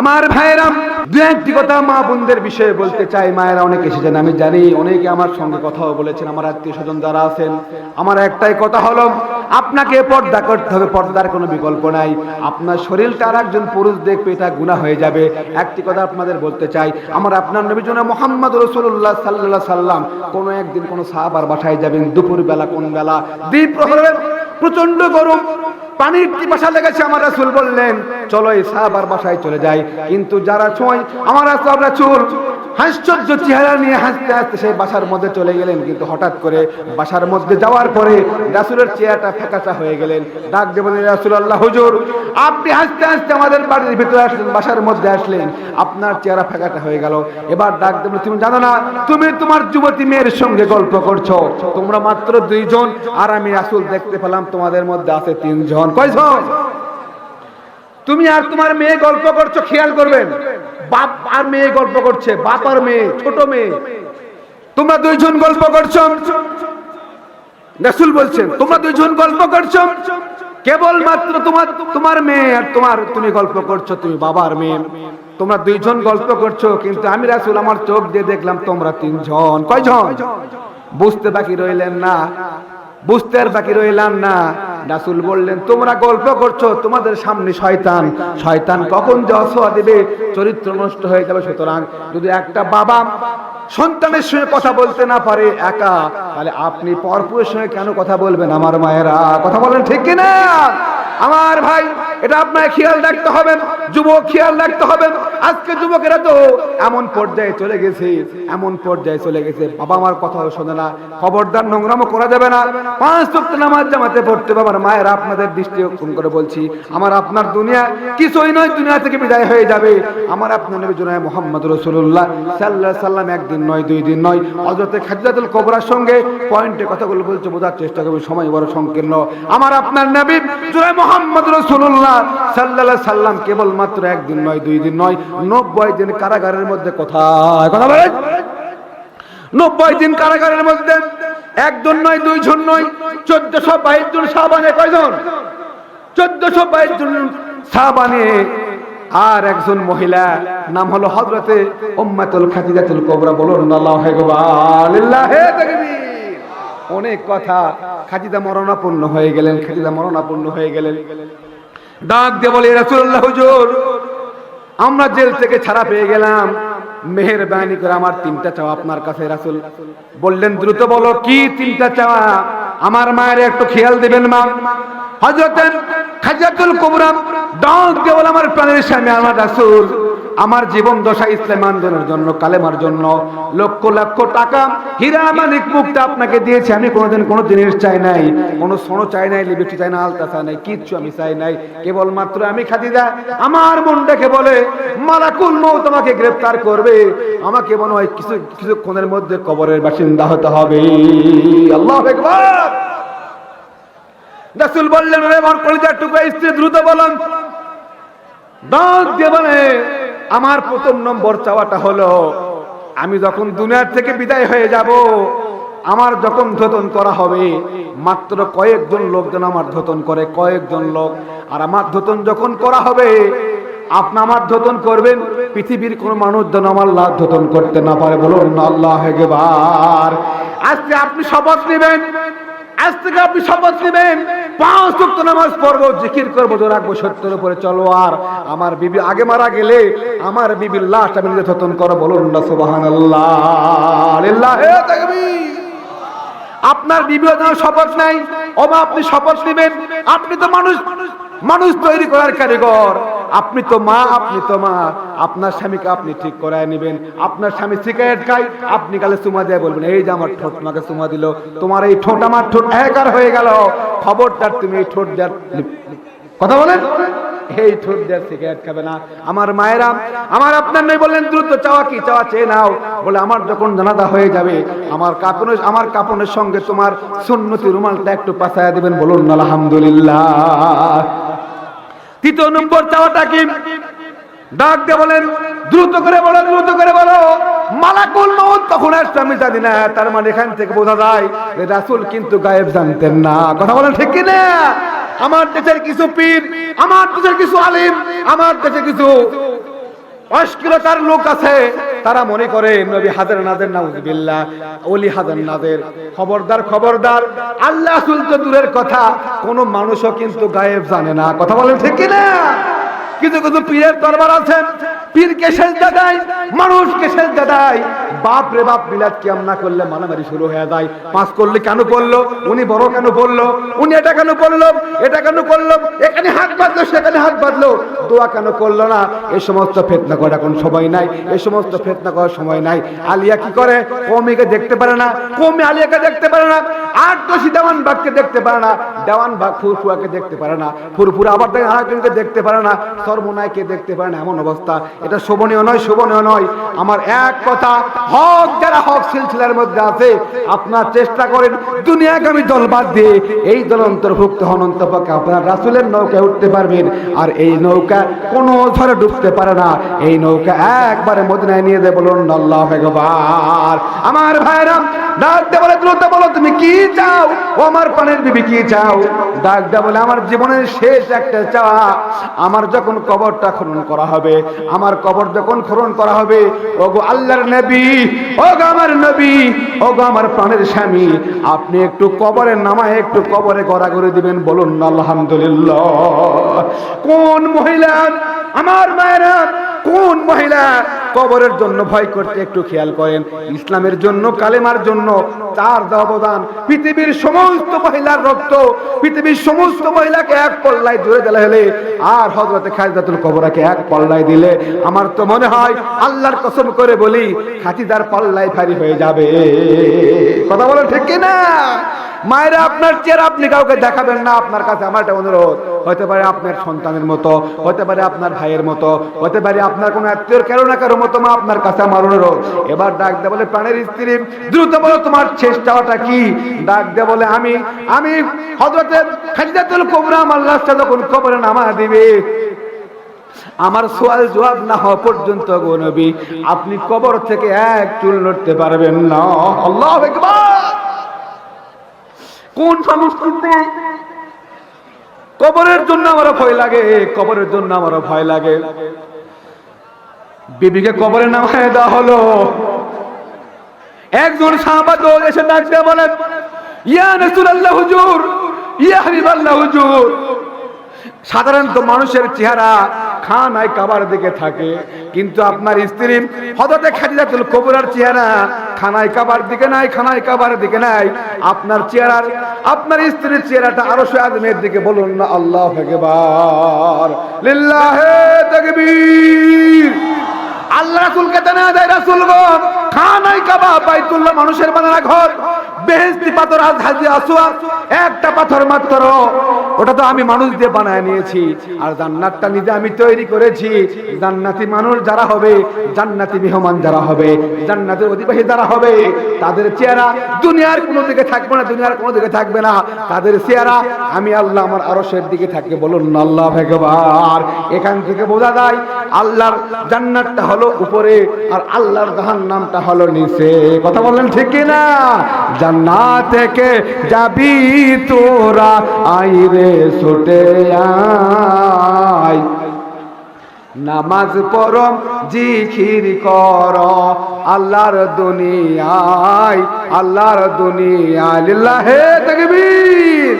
আমার ভাইয়েরাম দু একটি কথা মা বোনদের বিষয়ে বলতে চাই। মায়েরা অনেক এসেছেন, আমি জানি। অনেকে আমার সঙ্গে কথাও বলেছেন। আমার আত্মীয় স্বজন যারা আছেন, আমার একটাই কথা হলো, আপনাকে পর্দা করতে হবে। পর্দার কোনো বিকল্প নাই। আপনার শরীরটা আর একজন পুরুষ দেখবে, এটা গুণা হয়ে যাবে। একটি কথা আপনাদের বলতে চাই। আমার আপনার নবী জন্য মোহাম্মদ রসুল্লাহ সাল্লাহ সাল্লাম কোনো একদিন কোনো সাহাবার বাসায় যাবেন দুপুর বেলা কোন বেলা দ্বীপ প্রচণ্ড গরম। পানির পিপাসা লেগেছে, আমার রাসূল বললেন, চলো এই সাহাবার বাসায় চলে যাই। কিন্তু যারা ছয় আমার রাসূল হাস্যর্য চেহারা নিয়ে হাসতে হাসতে সেই বাসার মধ্যে চলে গেলেন। কিন্তু হঠাৎ করে বাসার মধ্যে যাওয়ার পরে রাসূলের চেহারাটা ফ্যাকাশা হয়ে গেলেন। ডাক দিয়ে বলেন রাসূলুল্লাহ হুজুর আপনি হাসতে হাসতে আমাদের বাড়ির ভিতরে আসলেন বাসার মধ্যে আসলেন। আপনার চেহারা ফ্যাকাশা হয়ে গেল। এবার ডাক দিয়ে বলে, তুমি জানো না তুমি তোমার যুবতী মেয়ের সঙ্গে গল্প করছ। তোমরা মাত্র দুইজন আর আমি রাসূল দেখতে পেলাম তোমাদের মধ্যে আছে তিনজন। কয়জন? তুমি আর তোমার মেয়ে গল্প করছ, খেয়াল করবেন। বাপ আর মেয়ে গল্প করছে, বাপ আর মেয়ে, ছোট মেয়ে। তোমরা দুইজন গল্প করছ? রাসূল বলছেন, তোমরা দুইজন গল্প করছ? কেবল মাত্র তোমার তোমার মেয়ে আর তোমার তুমি গল্প করছ, তুমি বাবার মেয়ে। তোমরা দুইজন গল্প করছ, কিন্তু আমি রাসুল, আমার চোখ দিয়ে দেখলাম তোমরা তিনজন। কয়জন? বুঝতে বাকি রইলেন না। বুঝতে আর বাকি রইলাম না। রাসূল বললেন, তোমরা গল্প করছ, তোমাদের সামনে শয়তান। শয়তান কখন যে দেবে, চরিত্র নষ্ট হয়ে যাবে। সুতরাং যদি একটা বাবা সন্তানের সঙ্গে কথা বলতে না পারে একা, তাহলে আপনি পরপুরের সঙ্গে কেন কথা বলবেন আমার মায়েরা? কথা বলেন ঠিক কিনা? আমার ভাই এটা আপনার খেয়াল রাখতে হবে। যুবক, খেয়াল রাখতে হবে। আজকে যুবকেরা তো এমন পর্যায়ে চলে গেছে, এমন পর্যায়ে চলে গেছে। বাবা মার কথাও শোনে না, খবরদার নোংরামো করা যাবে না। পাঁচ সপ্তাহ নামাজ জামাতে পড়তে আমার মায়েরা আপনাদের দৃষ্টি আকর্ষণ করে বলছি, আমার আপনার দুনিয়া কিছুই নয়, দুনিয়া থেকে বিদায় হয়ে যাবে। আমার আপনার নবী জনায় মোহাম্মদ রসুল্লাহ সাল্লাহ সাল্লাম একদিন নয়, দুই দিন নয় অযথা খাদিজাতুল কবরার সঙ্গে পয়েন্টে কথাগুলো বলছে, বোঝার চেষ্টা করবে, সময় বড় সংকীর্ণ। আমার আপনার নবী জনায় মোহাম্মদ রসুল্লাহ সাল্লাহ সাল্লাম কেবলমাত্র একদিন নয়, দুই দিন নয়, নব্বই দিন কারাগারের মধ্যে কোথায়? কথা বলেন। নব্বই দিন কারাগারের মধ্যে একজন নয়, দুইজন নয়, চোদ্দশো বাইশ জন সাবানে কয়জন? চোদ্দশো বাইশ জন সাবানে আর একজন মহিলা, নাম হলো হজরতে উম্মাতুল খাদিজাতুল কোবরা। বলুন আল্লাহু আকবার। লিল্লাহি তাকবীর। অনেক কথা, খাদিজা মরণাপন্ন হয়ে গেলেন, খাদিজা মরণাপন্ন হয়ে গেলেন। ডাক দিয়ে বলে রাসুল্লাহ হুজুর, আমরা জেল থেকে ছাড়া পেয়ে গেলাম। মেহেরবানি করে আমার তিনটা চাওয়া আপনার কাছে, রাসুল। বললেন, দ্রুত বলো, কি তিনটা চাওয়া? আমার মায়ের একটু খেয়াল দিবেন মা। হজরতেন খাজাতুল কুবরা ডাক দিয়ে বলে, আমার প্রাণের স্বামী, আমার রাসূল। আমার জীবন দশা ইসলাম আন্দোলনের জন্য, কালেমার জন্য, লক্ষ লক্ষ টাকা, হীরা মানিক মুক্তা আপনাকে দিয়েছি। আমি কোনোদিন কোনো জিনিস চাই নাই, কোনো সোনো চাই নাই লিবিটি চাই না আলতা চাই নাই, কিচ্ছু আমি চাই নাই। কেবলমাত্র আমি খাদিজা, আমার মন মনটাকে বলে, মালাকুল মৌ তোমাকে গ্রেফতার করবে। আমাকে মনে হয় কিছু কিছুক্ষণের মধ্যে কবরের বাসিন্দা হতে হবে। আল্লাহ একবার বললেন আমার কলিজার টুকরা, স্ত্রী, দ্রুত বলেন। ডাক দিয়ে বলে আমার প্রথম নম্বর চাওয়াটা হলো, আমি যখন দুনিয়ার থেকে বিদায় হয়ে যাব, আমার যখন ধতন করা হবে, মাত্র কয়েকজন লোক যেন আমার ধতন করে, কয়েকজন লোক। আর আমার ধতন যখন করা হবে, আপনি আমার ধতন করবেন, পৃথিবীর কোন মানুষ যেন আমার লাভ ধতন করতে না পারে। বলুন আল্লাহ আজকে আপনি শপথ নেবেন আজ থেকে আপনি শপথ নেবেন, পাঁচ ওয়াক্ত নামাজ পড়ব, জিকির করব তো রাখব সত্যের উপরে চলো আর আমার বিবি আগে মারা গেলে আমার বিবির লাশ আমি নিজে করো, বলুন না সুবাহান আপনার বিবিও যেন শপথ নাই অবা আপনি শপথ নেবেন, আপনি তো মানুষ মানুষ তৈরি করার কারিগর। আপনি তো মা, আপনি তো মা। আপনার স্বামীকে আপনি ঠিক করায় নেবেন। আপনার স্বামী সিগারেট খায়, আপনি কালে চুমা দিয়ে বলবেন, এই যে আমার ঠোঁট তোমাকে চুমা দিল, তোমার এই ঠোঁট আমার ঠোঁট একার হয়ে গেল। খবরদার, তুমি এই ঠোঁট দেওয়ার কথা বলেন? এই ঠোঁট দেওয়ার সিগারেট খাবে না। আমার মায়েরা, আমার আপনার নেই বললেন, দ্রুত চাওয়া কি? চাওয়া চেয়ে নাও। বলে, আমার যখন জানাজা হয়ে যাবে, আমার কাপড়ের আমার কাপড়ের সঙ্গে তোমার সুন্নতি রুমালটা একটু পাশায় দেবেন বলুন, আলহামদুলিল্লাহ। তৃতীয় নম্বর চাওয়াটা কি? ডাক দিয়ে বলেন, দ্রুত করে বলো, দ্রুত করে বলো। মালাকুল মউত তখন আসছে, আমি জানি না, তার মানে এখান থেকে বোঝা যায় রাসূল কিন্তু গায়েব জানতেন না। কথা বলেন ঠিক কি না আমার দেশের কিছু পীর, আমার দেশের কিছু আলিম, আমার দেশের কিছু অশ্লীলতার লোক আছে। তারা মনে করে, নবী হাজার নাদের নাউজবিল্লাহ, ওলি হাজার নাদের খবরদার খবরদার। আল্লাহ রাসূল তো দূরের কথা, কোন মানুষও কিন্তু গায়েব জানে না। কথা বলেন ঠিক কিনা? কিন্তু কিছু পীরের দরবার আছেন। পীরকে সেজদা দেয়, মানুষকে সেজদা দেয়। বাপ রে বাপ বিলাত কিয়াম না করলে মারামারি শুরু হয়ে যায়। পাঁচ করলে কেন করল উনি বড় কেন বলল উনি এটা কেন করল এটা কেন করল? এখানে হাত বাঁধলো, সেখানে হাত বাঁধলো। দোয়া কেন করল না? এই সমস্ত ফেতনা করার এখন সময় নাই। এই সমস্ত ফেতনা করার সময় নাই। আলিয়া কি করে? কৌমিকে দেখতে পারে না? কৌমি আলিয়াকে দেখতে পারে না? আট দশী দেওয়ান বাগকে দেখতে পারে না, দেওয়ান বাগ ফুরফুয়াকে দেখতে পারে না, ফুরফুরা আবার দেখে আরেকজনকে দেখতে পারে না, সর্বনায়কে দেখতে পারে না, এমন অবস্থা। এটা শোভনীয় নয় শোভনীয় নয়। আমার এক কথা, হক যারা হক সিলসিলার মধ্যে আছে, আপনার চেষ্টা করেন দুনিয়াগামী দল বাদ দিয়ে এই দল অন্তর্ভুক্ত হন, অন্তপক্ষে আপনার রাসুলের নৌকায় উঠতে পারবেন, আর এই নৌকা কোনো ঝড়ে ডুবতে পারে না। এই নৌকা একবারে মদিনায় নিয়ে দেয় বলুন, আল্লাহ আমার ভাইরা ডাক দে বলে, দ্রুত বলো, তুমি কি চাও, ও আমার পানের বিবি কি চাও? ডাক দে বলে, আমার জীবনের শেষ একটা চাওয়া, আমার যখন কবরটা খনন করা হবে, আমার কবর যখন খনন করা হবে ও গো আল্লাহর নবী ও গো আমার নবী ও গো আমার প্রাণের স্বামী, আপনি একটু কবরে নামায়, একটু কবরে গড়া করে দিবেন, বলুন আলহামদুলিল্লাহ। কোন মহিলা, আমার মায়েরা, কোন মহিলা কবরের জন্য ভয় করতে একটু খেয়াল করেন। ইসলামের জন্য, কালেমার জন্য তার অবদান, পৃথিবীর সমস্ত মহিলার রক্ত, পৃথিবীর সমস্ত মহিলাকে এক পল্লায় জুড়ে দিলে হলে আর হজরতে খাজদাতুল কবরাকে এক পল্লায় দিলে। আমার তো মনে হয় আল্লাহর কসম করে বলি খাতিদার পল্লায় ভারী হয়ে যাবে। কথা বলো ঠিক না মায়েরা, আপনার চেহারা আপনি কাউকে দেখাবেন না, আপনার কাছে আমার একটা অনুরোধ। হতে পারে আপনার সন্তানের মতো, হতে পারে আপনার ভাইয়ের মতো, হতে পারে আপনার কোনো আত্মীয় কারও না কারও মতো মা আপনার কাছে আমার অনুরোধ। এবার ডাক দে বলে, প্রাণের স্ত্রী, দ্রুত বলো তোমার শেষ চাওয়াটা কি? ডাক দে বলে, আমি আমি হজরতে খাজিদাতুল কোবরা আমার লাশটা যখন কবরে নামা দিবে। আমার সোয়াল জবাব না হওয়া পর্যন্ত গো নবী, আপনি কবর থেকে এক চুল নড়তে পারবেন না। আল্লাহ কোন করতে কবরের জন্য আমারও ভয় লাগে, কবরের জন্য আমারও ভয় লাগে। বিবিকে কবরে নামায় দেওয়া হলো। একজন সাহাবাদ এসে ডাক বলেন, ইয়া রাসূলুল্লাহ হুজুর, ইয়া হাবিবাল্লাহ হুজুর। সাধারণত মানুষের চেহারা খানায় কাবার দিকে থাকে, কিন্তু আপনার স্ত্রী হদতে খাদিজাতুল কবুরার চেহারা খানায় কাবার দিকে নাই, খানায় কাবার দিকে নাই। আপনার চেহারার, আপনার স্ত্রীর চেহারাটা আরও আজমের দিকে বলুন না, আল্লাহ আকবার। লিল্লাহে তাকবীর। আল্লাহ রাসূলকে জানা দেয় গো, খানায় কাবা, বাইতুল্লাহ মানুষের বানানো ঘর। বেহেশতি পাথর আজ হাজি আসওয়াদ একটা পাথর মাত্র। ওটা তো আমি মানুষ দিয়ে বানায় নিয়েছি। আর জান্নাতটা নিজে আমি তৈরি করেছি। জান্নাতি মানুষ যারা হবে, জান্নাতি মেহমান যারা হবে, জান্নাতের অধিবাসী যারা হবে, তাদের চেহারা দুনিয়ার কোনো দিকে থাকবে না, দুনিয়ার কোনো দিকে থাকবে না। তাদের চেহারা আমি আল্লাহ আমার আরশের দিকে থাকবে বলুন আল্লাহ ভগবান। এখান থেকে বোঝা যায়, আল্লাহর জান্নাতটা হলো উপরে আর আল্লাহর জাহান্নামটা হলো নিচে। কথা বললেন ঠিক না জান্নাত থেকে যাবি তোরা আইরে ছুটে আয়। নামাজ পরম জিখির কর, আল্লাহর দুনিয়ায় আল্লাহর দুনিয়ায়, লিল্লাহে তাকবীর।